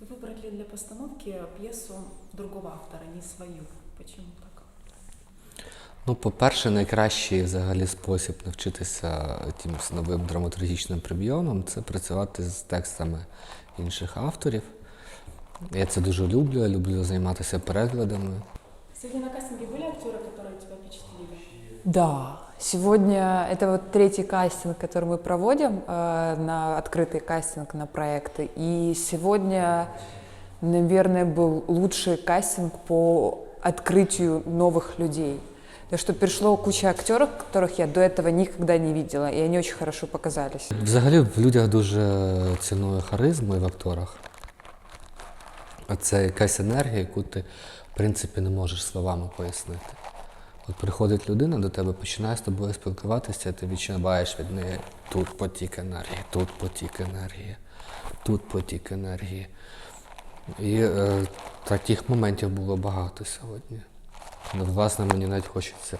Вы выбрали для постановки пьесу другого автора, не свою. Почему так? Ну, по-перше, найкращий взагалі спосіб навчитися якимось новим драматургічним прийомам це працювати з текстами інших авторів. Я це дуже люблю, я люблю займатися перекладами. Сегодня на кастинге были актеры, которые тебя впечатлили? Да, сегодня это вот третий кастинг, который мы проводим э, на открытый кастинг на проекты. И сегодня, наверное, был лучший кастинг по открытию новых людей. Потому что пришло куча актеров, которых я до этого никогда не видела, и они очень хорошо показались. Взагалі в людях дуже ціную харизму і в акторах. А це якась енергія, яку ти, в принципі, не можеш словами пояснити. От приходить людина до тебе, починає з тобою спілкуватися, ти відчуваєш від неї тут потік енергії, тут потік енергії, тут потік енергії. І е, таких моментів було багато сьогодні. Ну, власне, мені навіть хочеться,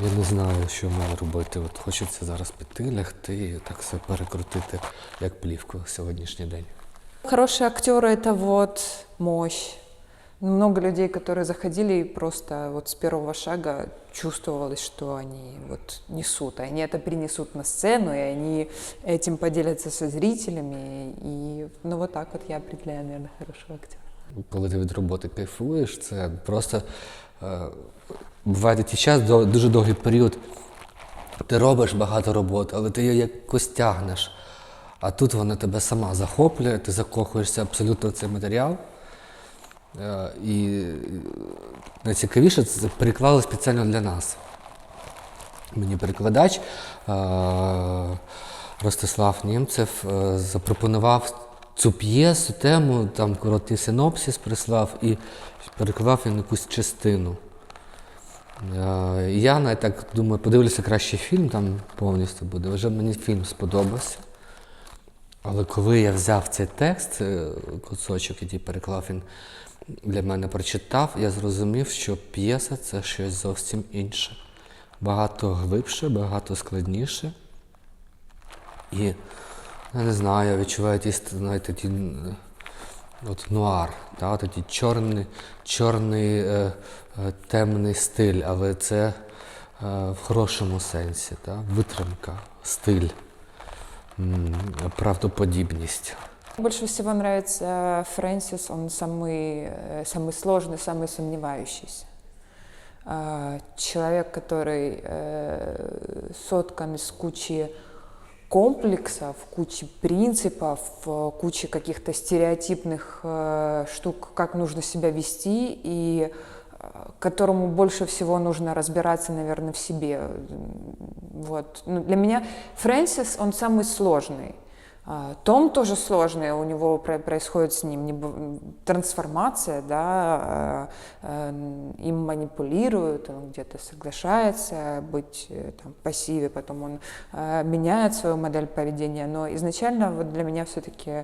я не знаю, що мені робити. От хочеться зараз піти, лягти і так все перекрутити, як плівку сьогоднішній день. Хорошие актеры — это вот мощь. Много людей, которые заходили, и просто вот с первого шага чувствовалось, что они вот несут. И они это принесут на сцену, и они этим поделятся со зрителями. И ну вот так вот я определяю, наверное, хорошего актера. Коли ти від роботи кайфуєш, це просто е, буває такий час, до- дуже довгий період. Ти робиш багато роботи, але ти її якось тягнеш. А тут вона тебе сама захоплює, ти закохуєшся абсолютно в цей матеріал. Е, І найцікавіше це переклали спеціально для нас. Мені перекладач е, Ростислав Німцев е, запропонував цю п'єсу, тему, там короткий синопсис прислав і переклав він якусь частину. Я навіть так думаю, подивлюся краще фільм, там повністю буде. Вже мені фільм сподобався. Але коли я взяв цей текст, кусочок, який переклав він для мене прочитав, я зрозумів, що п'єса це щось зовсім інше. Багато глибше, багато складніше. І я не знаю, я відчуваю ті, знаєте, ті, от нуар, да, такий чорний, чорний е, е, темний стиль, але це е, в хорошому сенсі, да, витримка, стиль, правдоподібність. Больше всего нравится Фрэнсис, он самый, э, самый сложный, самый сомневающийся. А, Человек, который э, соткан из кучи комплексов, кучи принципов, э, кучи каких-то стереотипных э, штук, как нужно себя вести, и э, которому больше всего нужно разбираться, наверное, в себе. Вот. Ну, для меня Фрэнсис, он самый сложный. А, Том тоже сложный, у него про- происходит с ним небо- трансформация, да, э, э, им манипулируют, он где-то соглашается быть э, там, в пассиве, потом он э, меняет свою модель поведения, но изначально вот для меня все-таки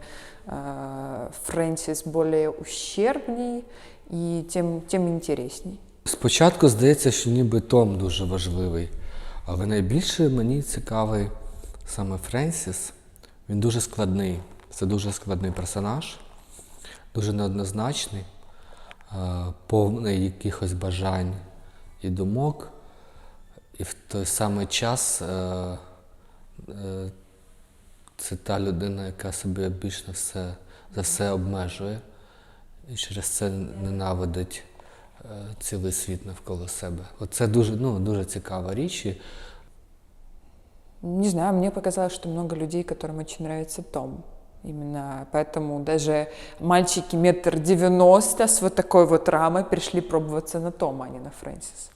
Фрэнсис более ущербней и тем, тем интересней. Спочатку здається, що ніби Том дуже важливий, але найбільше мені цікавий саме Френсіс. Він дуже складний. Це дуже складний персонаж, дуже неоднозначний, е, повний якихось бажань і думок. І в той самий час е, е, це та людина, яка себе більш на все, за все обмежує і через це ненавидить цілий світ навколо себе. Оце дуже, ну, дуже цікава річ. І Не знаю, мне показалось, что много людей, которым очень нравится Том. Именно поэтому даже мальчики метр девяносто с вот такой вот рамой пришли пробоваться на Тома, а не на Фрэнсиса.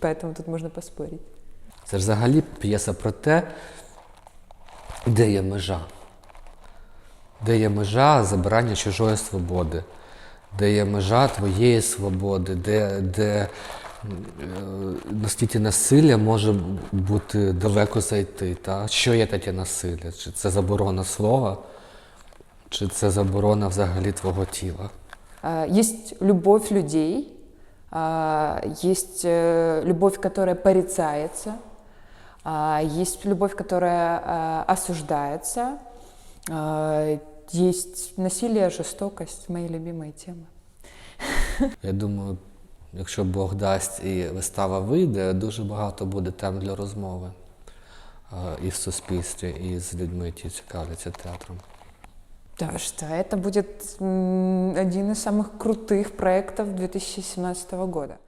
Поэтому тут можно поспорить. Це ж взагалі п'єса про те, де є межа. Де є межа забирання чужої свободи, де є межа твоєї свободи, де, де м, е, наскільки насилля може бути далеко зайти. Та? Що є таке насилля? Чи це заборона слова, чи це заборона взагалі твого тіла? А, Есть любовь людей, а, есть э, любовь, которая порицается, а, есть любовь, которая а, осуждается, а, есть насилие, жестокость, мои любимые темы. Я думаю, якщо Бог дасть і вистава вийде, дуже багато буде тем для розмови е, і в суспільстві, і з людьми, які цікавляться театром. Да, что это будет м, один из самых крутых проектов 2017 года.